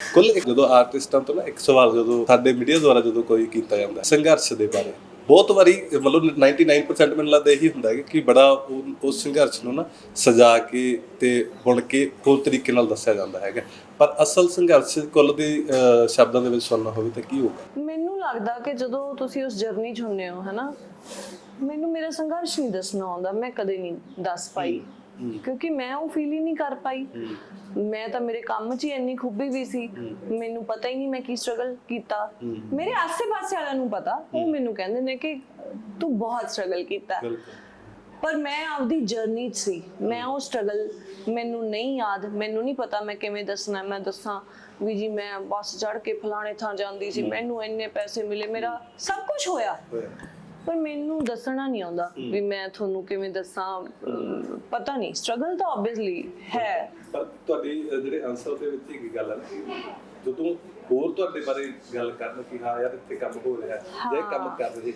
ਕੁੱਲ ਇੱਕ ਜਦੋਂ ਆਰਟਿਸਟਾਂ ਤੋਂ ਨਾ ਇੱਕ ਸਵਾਲ ਜਦੋਂ ਸਾਡੇ ਮੀਡੀਆ ਦੁਆਰਾ ਜਦੋਂ ਕੋਈ ਕੀਤਾ ਜਾਂਦਾ ਸੰਘਰਸ਼ ਦੇ ਬਾਰੇ ਬਹੁਤ ਵਾਰੀ ਮਤਲਬ 99% ਮੈਨੂੰ ਲੱਗਦਾ ਇਹੀ ਹੁੰਦਾ ਹੈ ਕਿ ਬੜਾ ਉਸ ਸੰਘਰਸ਼ ਨੂੰ ਨਾ ਸਜਾ ਕੇ ਤੇ ਬੁਣ ਕੇ ਹੋਰ ਤਰੀਕੇ ਨਾਲ ਦੱਸਿਆ ਜਾਂਦਾ ਹੈਗਾ। ਪਰ ਅਸਲ ਸੰਘਰਸ਼ ਕੁੱਲ ਦੇ ਸ਼ਬਦਾਂ ਦੇ ਵਿੱਚ ਸੁਣਨਾ ਹੋਵੇ ਤਾਂ ਕੀ ਹੋਊਗਾ ਮੈਨੂੰ ਲੱਗਦਾ ਕਿ ਜਦੋਂ ਤੁਸੀਂ ਉਸ ਜਰਨੀ 'ਚ ਹੁੰਦੇ ਹੋ ਹਨਾ ਮੈਨੂੰ ਮੇਰਾ ਸੰਘਰਸ਼ ਨਹੀਂ ਦੱਸਣਾ ਆਉਂਦਾ ਮੈਂ ਕਦੇ ਨਹੀਂ ਦੱਸ ਪਾਈ। ਕਿਉਂਕਿ ਮੈਂ ਉਹ ਫੀਲ ਹੀ ਨਹੀਂ ਕਰ ਪਾਈ। ਮੈਂ ਤਾਂ ਮੇਰੇ ਕੰਮ 'ਚ ਹੀ ਇੰਨੀ ਖੂਬੀ ਵੀ ਸੀ। ਮੈਨੂੰ ਪਤਾ ਹੀ ਨਹੀਂ ਮੈਂ ਕੀ ਸਟਰਗਲ ਕੀਤਾ। ਮੇਰੇ ਆਸ-ਪਾਸੇ ਵਾਲਿਆਂ ਨੂੰ ਪਤਾ। ਉਹ ਮੈਨੂੰ ਕਹਿੰਦੇ ਨੇ ਕਿ ਤੂੰ ਬਹੁਤ ਸਟਰਗਲ ਕੀਤਾ। ਪਰ ਮੈਂ ਆਪਦੀ ਜਰਨੀ 'ਚ ਸੀ। ਮੈਂ ਉਹ ਸਟਰਗਲ ਮੈਨੂੰ ਨਹੀਂ ਯਾਦ। ਮੈਨੂੰ ਨਹੀਂ ਪਤਾ ਮੈਂ ਕਿਵੇਂ ਦੱਸਣਾ। ਮੈਂ ਦੱਸਾਂ ਵੀ ਜੀ ਮੈਂ ਬੱਸ ਚੜ ਕੇ ਫਲਾਣੇ ਥਾਂ ਜਾਂਦੀ ਸੀ। ਮੈਨੂੰ ਇੰਨੇ ਪੈਸੇ ਮਿਲੇ। ਮੇਰਾ ਸਭ ਕੁਝ ਹੋਇਆ। ਪਰ ਮੈਨੂੰ ਦੱਸਣਾ ਨਹੀਂ ਆਉਂਦਾ ਵੀ ਮੈਂ ਤੁਹਾਨੂੰ ਕਿਵੇਂ ਦੱਸਾਂ ਪਤਾ ਨਹੀਂ ਸਟਰਗਲ ਤਾਂ ਆਬਵੀਅਸਲੀ ਹੈ। ਪਰ ਤੁਹਾਡੀ ਜਿਹੜੇ ਆਨਸਰ ਦੇ ਵਿੱਚ ਇੱਕ ਗੱਲ ਕਿ ਜਦੋਂ ਹੋਰ ਤੁਹਾਡੇ ਬਾਰੇ ਗੱਲ ਕਰਨ ਕਿ ਹਾਂ ਯਾਰ ਇੱਥੇ ਕੰਮ ਹੋ ਰਿਹਾ ਹੈ। ਜਾਂ ਕੰਮ ਕਰ ਰਹੇ